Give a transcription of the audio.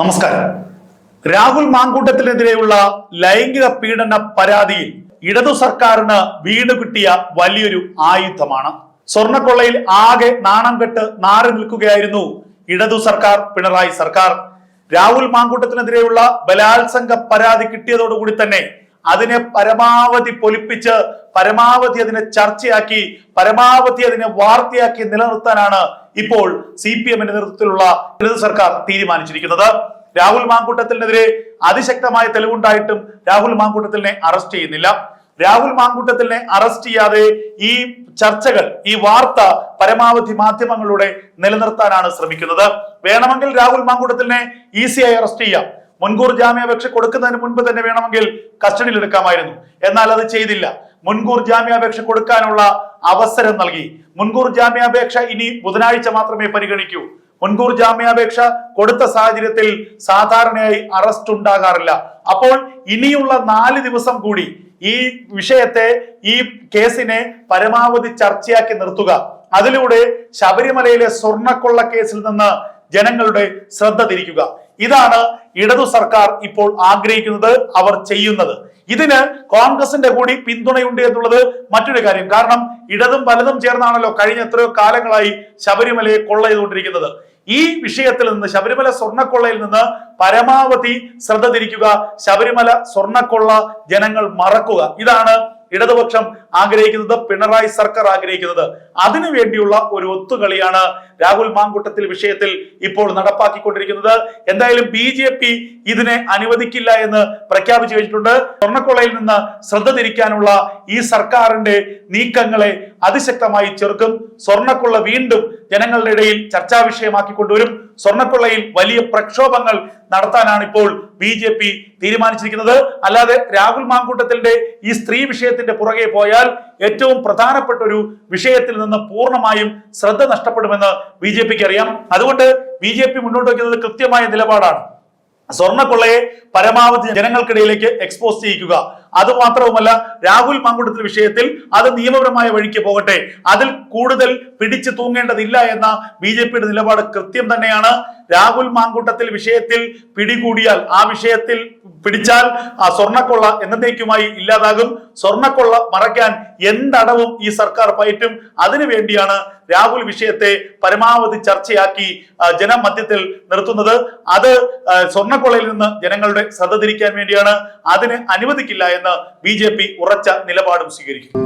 നമസ്കാരം. രാഹുൽ മാങ്കൂട്ടത്തിനെതിരെയുള്ള ലൈംഗിക പീഡന പരാതിയിൽ ഇടതു സർക്കാരിന് വീട് കിട്ടിയ വലിയൊരു ആയുധമാണ്. സ്വർണക്കൊള്ളയിൽ ആകെ നാണം കെട്ട് നാറി നിൽക്കുകയായിരുന്നു ഇടതു സർക്കാർ പിണറായി സർക്കാർ. രാഹുൽ മാങ്കൂട്ടത്തിനെതിരെയുള്ള ബലാത്സംഗ പരാതി കിട്ടിയതോടുകൂടി തന്നെ അതിനെ പരമാവധി പൊലിപ്പിച്ച് പരമാവധി അതിനെ ചർച്ചയാക്കി പരമാവധി അതിനെ വാർത്തയാക്കി നിലനിർത്താനാണ് ഇപ്പോൾ സി പി എമ്മിന്റെ നേതൃത്വത്തിലുള്ള ഇടതു സർക്കാർ തീരുമാനിച്ചിരിക്കുന്നത്. രാഹുൽ മാങ്കൂട്ടത്തിനെതിരെ അതിശക്തമായ തെളിവുണ്ടായിട്ടും രാഹുൽ മാങ്കൂട്ടത്തിനെ അറസ്റ്റ് ചെയ്യുന്നില്ല. രാഹുൽ മാങ്കൂട്ടത്തിനെ അറസ്റ്റ് ചെയ്യാതെ ഈ ചർച്ചകൾ ഈ വാർത്ത പരമാവധി മാധ്യമങ്ങളിലൂടെ നിലനിർത്താനാണ് ശ്രമിക്കുന്നത്. വേണമെങ്കിൽ രാഹുൽ മാങ്കൂട്ടത്തിനെ ഈസിയായി അറസ്റ്റ് ചെയ്യാം. മുൻകൂർ ജാമ്യാപേക്ഷ കൊടുക്കുന്നതിന് മുൻപ് തന്നെ വേണമെങ്കിൽ കസ്റ്റഡിയിൽ എടുക്കാമായിരുന്നു. എന്നാൽ അത് ചെയ്തില്ല. മുൻകൂർ ജാമ്യാപേക്ഷ കൊടുക്കാനുള്ള അവസരം നൽകി. മുൻകൂർ ജാമ്യാപേക്ഷ ഇനി ബുധനാഴ്ച മാത്രമേ പരിഗണിക്കൂ. മുൻകൂർ ജാമ്യാപേക്ഷ കൊടുത്ത സാഹചര്യത്തിൽ സാധാരണയായി അറസ്റ്റ് ഉണ്ടാകാറില്ല. അപ്പോൾ ഇനിയുള്ള നാല് ദിവസം കൂടി ഈ വിഷയത്തെ ഈ കേസിനെ പരമാവധി ചർച്ചയാക്കി നിർത്തുക. അതിലൂടെ ശബരിമലയിലെ സ്വർണക്കൊള്ള കേസിൽ നിന്ന് ജനങ്ങളുടെ ശ്രദ്ധ തിരിക്കുക. ഇതാണ് ഇടതു സർക്കാർ ഇപ്പോൾ ആഗ്രഹിക്കുന്നത് അവർ ചെയ്യുന്നത്. ഇതിന് കോൺഗ്രസിന്റെ കൂടി പിന്തുണയുണ്ട് എന്നുള്ളത് മറ്റൊരു കാര്യം. കാരണം ഇടതും വലതും ചേർന്നാണല്ലോ കഴിഞ്ഞ എത്രയോ കാലങ്ങളായി ശബരിമലയെ കൊള്ള ചെയ്തുകൊണ്ടിരിക്കുന്നത് ഈ വിഷയത്തിൽ നിന്ന് ശബരിമല സ്വർണക്കൊള്ളയിൽ നിന്ന് പരമാവധി ശ്രദ്ധ തിരിക്കുക ശബരിമല സ്വർണക്കൊള്ള ജനങ്ങൾ മറക്കുക. ഇതാണ് ഇടതുപക്ഷം ആഗ്രഹിക്കുന്നത് പിണറായി സർക്കാർ ആഗ്രഹിക്കുന്നത്. അതിനു വേണ്ടിയുള്ള ഒരു ഒത്തുകളിയാണ് രാഹുൽ മാങ്കുട്ടത്തിൽ വിഷയത്തിൽ ഇപ്പോൾ നടപ്പാക്കിക്കൊണ്ടിരിക്കുന്നത്. എന്തായാലും ബി ജെ പി ഇതിനെ അനുവദിക്കില്ല എന്ന് പ്രഖ്യാപിച്ചു കഴിഞ്ഞിട്ടുണ്ട്. സ്വർണക്കൊളയിൽ നിന്ന് ശ്രദ്ധ തിരിക്കാനുള്ള ഈ സർക്കാരിന്റെ നീക്കങ്ങളെ അതിശക്തമായി ചെറുക്കും. സ്വർണക്കൊള്ള വീണ്ടും ജനങ്ങളുടെ ഇടയിൽ ചർച്ചാ വിഷയമാക്കി കൊണ്ടുവരും സ്വർണക്കൊള്ളയിൽ വലിയ പ്രക്ഷോഭങ്ങൾ നടത്താനാണ് ഇപ്പോൾ ബി ജെ പി തീരുമാനിച്ചിരിക്കുന്നത്. അല്ലാതെ രാഹുൽ മാങ്കൂട്ടത്തിന്റെ ഈ സ്ത്രീ വിഷയത്തിന്റെ പുറകെ പോയാൽ ഏറ്റവും പ്രധാനപ്പെട്ട ഒരു വിഷയത്തിൽ നിന്ന് പൂർണമായും ശ്രദ്ധ നഷ്ടപ്പെടുമെന്ന് ബി ജെ പിക്ക് അറിയാം. അതുകൊണ്ട് ബി ജെ പി മുന്നോട്ട് വയ്ക്കുന്നത് കൃത്യമായ നിലപാടാണ്. സ്വർണക്കൊള്ളയെ പരമാവധി ജനങ്ങൾക്കിടയിലേക്ക് എക്സ്പോസ് ചെയ്യിക്കുക. അതുമാത്രവുമല്ല രാഹുൽ മാങ്കുട്ടത്തിൽ വിഷയത്തിൽ അത് നിയമപരമായ വഴിക്ക് പോകട്ടെ. അതിൽ കൂടുതൽ പിടിച്ചു തൂങ്ങേണ്ടതില്ല എന്ന ബി നിലപാട് കൃത്യം തന്നെയാണ്. രാഹുൽ മാങ്കൂട്ടത്തിൽ വിഷയത്തിൽ പിടികൂടിയാൽ ആ വിഷയത്തിൽ പിടിച്ചാൽ ആ സ്വർണക്കൊള്ള എന്നത്തേക്കുമായി ഇല്ലാതാകും. സ്വർണക്കൊള്ള മറയ്ക്കാൻ എന്തടവും ഈ സർക്കാർ പയറ്റും. അതിനു വേണ്ടിയാണ് രാഹുൽ വിഷയത്തെ പരമാവധി ചർച്ചയാക്കി ജനമധ്യത്തിൽ നിർത്തുന്നത്. അത് സ്വർണക്കൊള്ളയിൽ നിന്ന് ജനങ്ങളുടെ ശ്രദ്ധ തിരിക്കാൻ വേണ്ടിയാണ്. അതിന് അനുവദിക്കില്ല എന്ന് ബി ഉറച്ച നിലപാടും സ്വീകരിക്കും